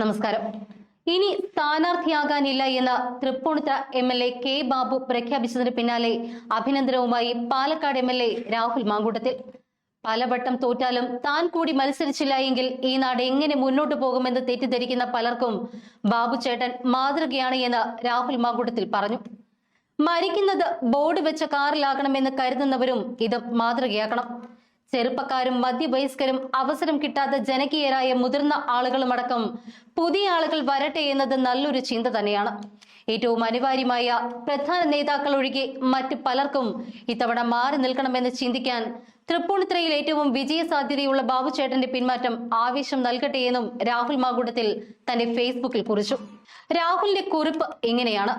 നമസ്കാരം. ഇനി സ്ഥാനാർത്ഥിയാകാനില്ല എന്ന് Thrippunithura M L A K Babu പ്രഖ്യാപിച്ചതിന് പിന്നാലെ അഭിനന്ദനവുമായി Palakkad M L A Rahul Mankoottathil. പലവട്ടം തോറ്റാലും താൻ കൂടി മത്സരിച്ചില്ല എങ്കിൽ ഈ നാട് എങ്ങനെ മുന്നോട്ട് പോകുമെന്ന് തെറ്റിദ്ധരിക്കുന്ന പലർക്കും ബാബു ചേട്ടൻ മാതൃകയാണ് എന്ന് രാഹുൽ മാങ്കൂട്ടത്തിൽ പറഞ്ഞു. മരിക്കുന്നത് ബോർഡ് വെച്ച കാറിലാകണമെന്ന് കരുതുന്നവരും ഇത് മാതൃകയാക്കണം. ചെറുപ്പക്കാരും മധ്യവയസ്കരും അവസരം കിട്ടാത്ത ജനകീയരായ മുതിർന്ന ആളുകളുമടക്കം പുതിയ ആളുകൾ വരട്ടെ എന്നത് നല്ലൊരു ചിന്ത തന്നെയാണ്. ഏറ്റവും അനിവാര്യമായ പ്രധാന നേതാക്കൾ ഒഴികെ മറ്റ് പലർക്കും ഇത്തവണ മാറി നിൽക്കണമെന്ന് ചിന്തിക്കാൻ തൃപ്പൂണിത്തുറയിൽ ഏറ്റവും വിജയ സാധ്യതയുള്ള ബാബുചേട്ടന്റെ പിന്മാറ്റം ആവേശം നൽകട്ടെ എന്നും രാഹുൽ മാകുടത്തിൽ തന്റെ ഫേസ്ബുക്കിൽ കുറിച്ചു. രാഹുലിന്റെ കുറിപ്പ് ഇങ്ങനെയാണ്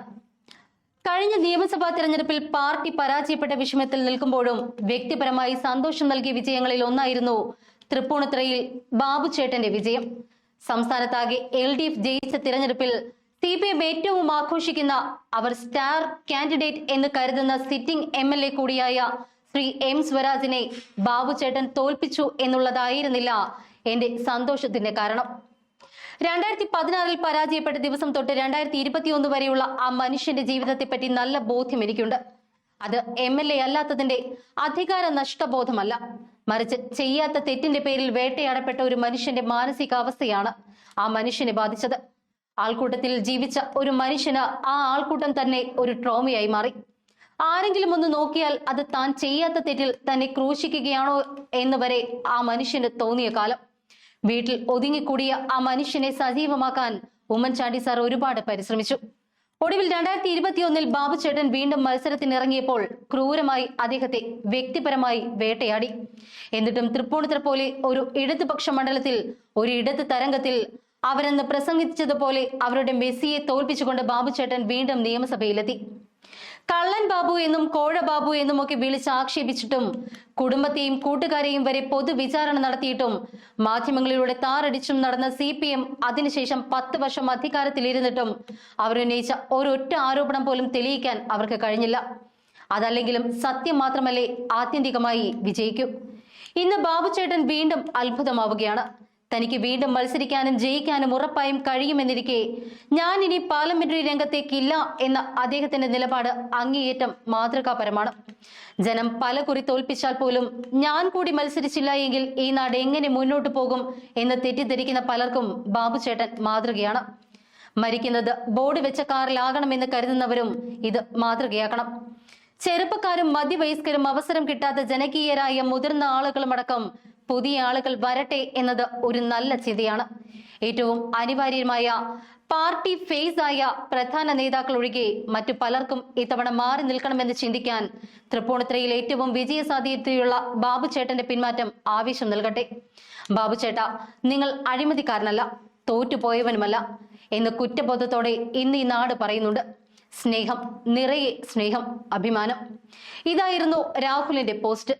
കഴിഞ്ഞ നിയമസഭാ തെരഞ്ഞെടുപ്പിൽ പാർട്ടി പരാജയപ്പെട്ട വിഷമത്തിൽ നിൽക്കുമ്പോഴും വ്യക്തിപരമായി സന്തോഷം നൽകിയ വിജയങ്ങളിൽ ഒന്നായിരുന്നു തൃപ്പൂണിത്തുറയിൽ ബാബു ചേട്ടന്റെ വിജയം. സംസ്ഥാനത്താകെ എൽ ഡി എഫ് ജയിച്ച തിരഞ്ഞെടുപ്പിൽ സി പി എം ഏറ്റവും ആഘോഷിക്കുന്ന അവർ സ്റ്റാർ കാൻഡിഡേറ്റ് എന്ന് കരുതുന്ന സിറ്റിംഗ് എം എൽ എ കൂടിയായ ശ്രീ എം സ്വരാജിനെ ബാബു ചേട്ടൻ തോൽപ്പിച്ചു എന്നുള്ളതായിരുന്നില്ല എന്റെ സന്തോഷത്തിന്റെ കാരണം. രണ്ടായിരത്തി പതിനാറിൽ പരാജയപ്പെട്ട ദിവസം തൊട്ട് രണ്ടായിരത്തി ഇരുപത്തിയൊന്ന് വരെയുള്ള ആ മനുഷ്യന്റെ ജീവിതത്തെപ്പറ്റി നല്ല ബോധ്യം എനിക്കുണ്ട്. അത് എം എൽ എ അല്ലാത്തതിന്റെ അധികാര നഷ്ടബോധമല്ല. മറിച്ച് ചെയ്യാത്ത തെറ്റിന്റെ പേരിൽ വേട്ടയാടപ്പെട്ട ഒരു മനുഷ്യന്റെ മാനസികാവസ്ഥയാണ് ആ മനുഷ്യനെ ബാധിച്ചത്. ആൾക്കൂട്ടത്തിൽ ജീവിച്ച ഒരു മനുഷ്യന് ആ ആൾക്കൂട്ടം തന്നെ ഒരു ട്രോമയായി മാറി. ആരെങ്കിലും ഒന്ന് നോക്കിയാൽ അത് താൻ ചെയ്യാത്ത തെറ്റിൽ തന്നെ ക്രൂശിക്കുകയാണോ എന്ന് വരെ ആ മനുഷ്യന് തോന്നിയ കാലം. വീട്ടിൽ ഒതുങ്ങിക്കൂടിയ ആ മനുഷ്യനെ സജീവമാക്കാൻ ഉമ്മൻചാണ്ടി സാർ ഒരുപാട് പരിശ്രമിച്ചു. ഒടുവിൽ രണ്ടായിരത്തി ഇരുപത്തിയൊന്നിൽ ബാബു ചേട്ടൻ വീണ്ടും മത്സരത്തിനിറങ്ങിയപ്പോൾ ക്രൂരമായി അദ്ദേഹത്തെ വ്യക്തിപരമായി വേട്ടയാടി. എന്നിട്ടും തൃപ്പൂണിത്തുറ പോലെ ഒരു ഇടതുപക്ഷ മണ്ഡലത്തിൽ ഒരു ഇടത് തരംഗത്തിൽ അവരെന്ന് പ്രസംഗിച്ചതുപോലെ അവരുടെ മെസ്സിയെ തോൽപ്പിച്ചുകൊണ്ട് ബാബു ചേട്ടൻ വീണ്ടും നിയമസഭയിലെത്തി. കള്ളൻ ബാബു എന്നും കോഴ ബാബു എന്നും ഒക്കെ വിളിച്ച് ആക്ഷേപിച്ചിട്ടും കുടുംബത്തെയും കൂട്ടുകാരെയും വരെ പൊതുവിചാരണ നടത്തിയിട്ടും മാധ്യമങ്ങളിലൂടെ താറടിച്ചും നടന്ന സി പി എം അതിനുശേഷം പത്ത് വർഷം അധികാരത്തിലിരുന്നിട്ടും അവരുന്നയിച്ച ഒരൊറ്റ ആരോപണം പോലും തെളിയിക്കാൻ അവർക്ക് കഴിഞ്ഞില്ല. അതല്ലെങ്കിലും സത്യം മാത്രമല്ലേ ആത്യന്തികമായി വിജയിക്കൂ. ഇന്ന് ബാബുചേട്ടൻ വീണ്ടും അത്ഭുതമാവുകയാണ്. തനിക്ക് വീണ്ടും മത്സരിക്കാനും ജയിക്കാനും ഉറപ്പായും കഴിയുമെന്നിരിക്കെ ഞാൻ ഇനി പാർലമെന്ററി രംഗത്തേക്കില്ല എന്ന അദ്ദേഹത്തിന്റെ നിലപാട് അങ്ങേയറ്റം മാതൃകാപരമാണ്. ജനം പല കുറി തോൽപ്പിച്ചാൽ പോലും ഞാൻ കൂടി മത്സരിച്ചില്ല എങ്കിൽ ഈ നാട് എങ്ങനെ മുന്നോട്ടു പോകും എന്ന് തെറ്റിദ്ധരിക്കുന്ന പലർക്കും ബാബുചേട്ടൻ മാതൃകയാണ്. മരിക്കുന്നത് ബോർഡ് വെച്ച കാറിലാകണമെന്ന് കരുതുന്നവരും ഇത് മാതൃകയാക്കണം. ചെറുപ്പക്കാരും മധ്യവയസ്കരും അവസരം കിട്ടാത്ത ജനകീയരായ മുതിർന്ന ആളുകളുമടക്കം പുതിയ ആളുകൾ വരട്ടെ എന്നത് ഒരു നല്ല ചിന്തയാണ്. ഏറ്റവും അനിവാര്യമായ പാർട്ടി ഫേസ് ആയ പ്രധാന നേതാക്കൾ ഒഴികെ മറ്റു പലർക്കും ഇത്തവണ മാറി നിൽക്കണമെന്ന് ചിന്തിക്കാൻ തൃപ്പൂണിത്തുറയിൽ ഏറ്റവും വിജയസാധ്യതയുള്ള ബാബു ചേട്ടന്റെ പിന്മാറ്റം ആവേശം നൽകട്ടെ. ബാബുചേട്ട നിങ്ങൾ അഴിമതിക്കാരനല്ല തോറ്റുപോയവനുമല്ല എന്ന് കുറ്റബോധത്തോടെ ഇന്ന് ഈ നാട് പറയുന്നുണ്ട്. സ്നേഹം നിറയെ സ്നേഹം അഭിമാനം. ഇതായിരുന്നു രാഹുലിന്റെ പോസ്റ്റ്.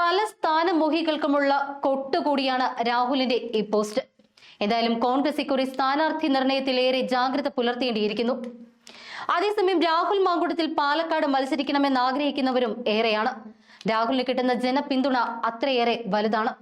പല സ്ഥാനമോഹികൾക്കുമുള്ള കൊട്ടുകൂടിയാണ് രാഹുലിന്റെ ഈ പോസ്റ്റ്. എന്തായാലും കോൺഗ്രസ് ഇക്കുറി സ്ഥാനാർത്ഥി നിർണയത്തിലേറെ ജാഗ്രത പുലർത്തേണ്ടിയിരിക്കുന്നു. അതേസമയം രാഹുൽ മാങ്കുടത്തിൽ പാലക്കാട് മത്സരിക്കണമെന്ന് ആഗ്രഹിക്കുന്നവരും ഏറെയാണ്. രാഹുലിന് കിട്ടുന്ന ജനപിന്തുണ അത്രയേറെ വലുതാണ്.